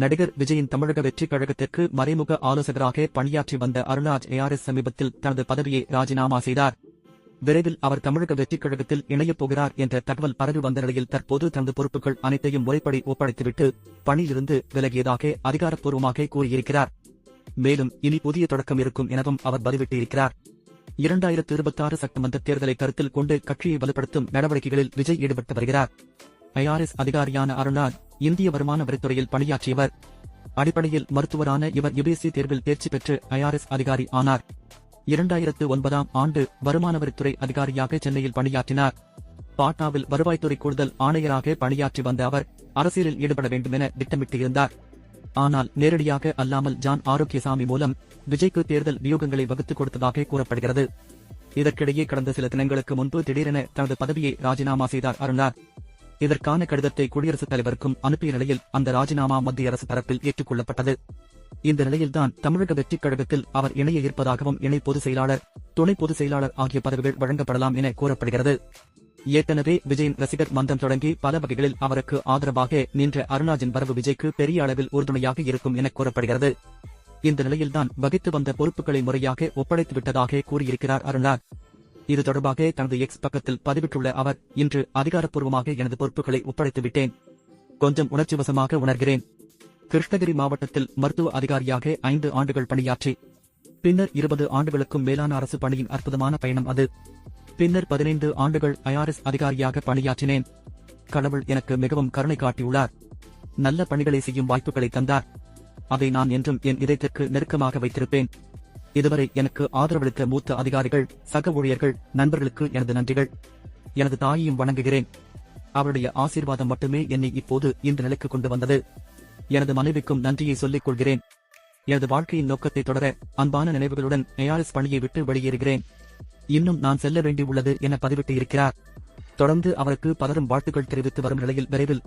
நடிகர் விஜயின் தமிழக வெற்றிக் கழகத்திற்கு மறைமுக ஆலோசகராக பணியாற்றி வந்த அருணாஜ் ஏஆர்எஸ் சமீபத்தில் தனது பதவியை ராஜினாமா செய்தார். விரைவில் அவர் தமிழக வெற்றிக் கழகத்தில் இணையப் போகிறார் என்ற தகவல் பரவி வந்த நிலையில் தற்போது தனது பொறுப்புகள் அனைத்தையும் முறைப்படி ஒப்படைத்துவிட்டு பணியிலிருந்து விலகியதாக அதிகாரப்பூர்வமாக கூறியிருக்கிறார். மேலும் இனி புதிய தொடக்கம் இருக்கும் எனவும் அவர் பதிவிட்டிருக்கிறார். இரண்டாயிரத்து இருபத்தாறு சட்டமன்ற தேர்தலை கருத்தில் கொண்டு கட்சியை வலுப்படுத்தும் நடவடிக்கைகளில் விஜய் ஈடுபட்டு வருகிறார். ஐஆர்எஸ் அதிகாரியான அருணாஜ் இந்திய வருமான வரித்துறையில் பணியாற்றியவர். அடிப்படையில் மருத்துவரான இவர் யுபிஎஸ்சி தேர்வில் தேர்ச்சி பெற்று ஐஆர்எஸ் அதிகாரி ஆனார். இரண்டாயிரத்து ஒன்பதாம் ஆண்டு வருமான வரித்துறை அதிகாரியாக சென்னையில் பணியாற்றினார். பாட்னாவில் வருவாய்த்துறை கூடுதல் ஆணையராக பணியாற்றி வந்த அவர் அரசியலில் ஈடுபட வேண்டும் என திட்டமிட்டிருந்தார். ஆனால் நேரடியாக அல்லாமல் ஜான் ஆரோக்கியசாமி மூலம் விஜய்க்கு தேர்தல் வியூகங்களை வகுத்துக் கொடுத்ததாக கூறப்படுகிறது. இதற்கிடையே கடந்த சில தினங்களுக்கு முன்பு திடீரென தனது பதவியை ராஜினாமா செய்தார் அருணார். இதற்கான கடிதத்தை குடியரசுத் தலைவருக்கும் அனுப்பிய நிலையில் அந்த ராஜினாமா மத்திய அரசு தரப்பில் ஏற்றுக்கொள்ளப்பட்டது. இந்த நிலையில்தான் தமிழக வெற்றிக் கழகத்தில் அவர் இணைய இருப்பதாகவும் இணை பொதுச் செயலாளர் துணை பொதுச் செயலாளர் ஆகிய பதவிகள் வழங்கப்படலாம் என கூறப்படுகிறது. ஏற்கனவே விஜயின் ரசிகர் மந்தம் தொடங்கி பல வகைகளில் அவருக்கு ஆதரவாக நின்ற அருணாஜின் வரவு விஜய்க்கு பெரிய அளவில் உறுதுணையாக இருக்கும் என கூறப்படுகிறது. இந்த நிலையில்தான் வகித்து வந்த பொறுப்புகளை முறையாக ஒப்படைத்து விட்டதாக கூறியிருக்கிறார் அருணா. இது தொடர்பாக தனது எக்ஸ் பக்கத்தில் பதிவிட்டுள்ள அவர் இன்று அதிகாரப்பூர்வமாக எனது பொறுப்புகளை ஒப்படைத்து விட்டேன். கொஞ்சம் உணர்ச்சிவசமாக உணர்கிறேன். கிருஷ்ணகிரி மாவட்டத்தில் மருத்துவ அதிகாரியாக ஐந்து ஆண்டுகள் பணியாற்றி பின்னர் இருபது ஆண்டுகளுக்கும் மேலான அரசு பணியின் அற்புதமான பயணம் அது. பின்னர் பதினைந்து ஆண்டுகள் ஐஆர்எஸ் அதிகாரியாக பணியாற்றினேன். கடவுள் எனக்கு மிகவும் கருணை காட்டியுள்ளார். நல்ல பணிகளை செய்யும் வாய்ப்புகளை தந்தார். அதை நான் என்றும் என் இதயத்திற்கு நெருக்கமாக வைத்திருப்பேன். இதுவரை எனக்கு ஆதரவளித்த மூத்த அதிகாரிகள் சக ஊழியர்கள் நண்பர்களுக்கு எனது நன்றிகள். எனது தாயையும் வணங்குகிறேன். அவருடைய ஆசீர்வாதம் மட்டுமே என்னை இப்போது இந்த நிலைக்கு கொண்டு வந்தது. எனது மனைவிக்கும் நன்றியை சொல்லிக் கொள்கிறேன். எனது வாழ்க்கையின் நோக்கத்தை தொடர அன்பான நினைவுகளுடன் ஏஆர்எஸ் பணியை விட்டு வெளியேறுகிறேன். இன்னும் நான் செல்ல வேண்டியுள்ளது என பதிவிட்டு இருக்கிறார். தொடர்ந்து அவருக்கு பலரும் வாழ்த்துக்கள் தெரிவித்து வரும் நிலையில் விரைவில்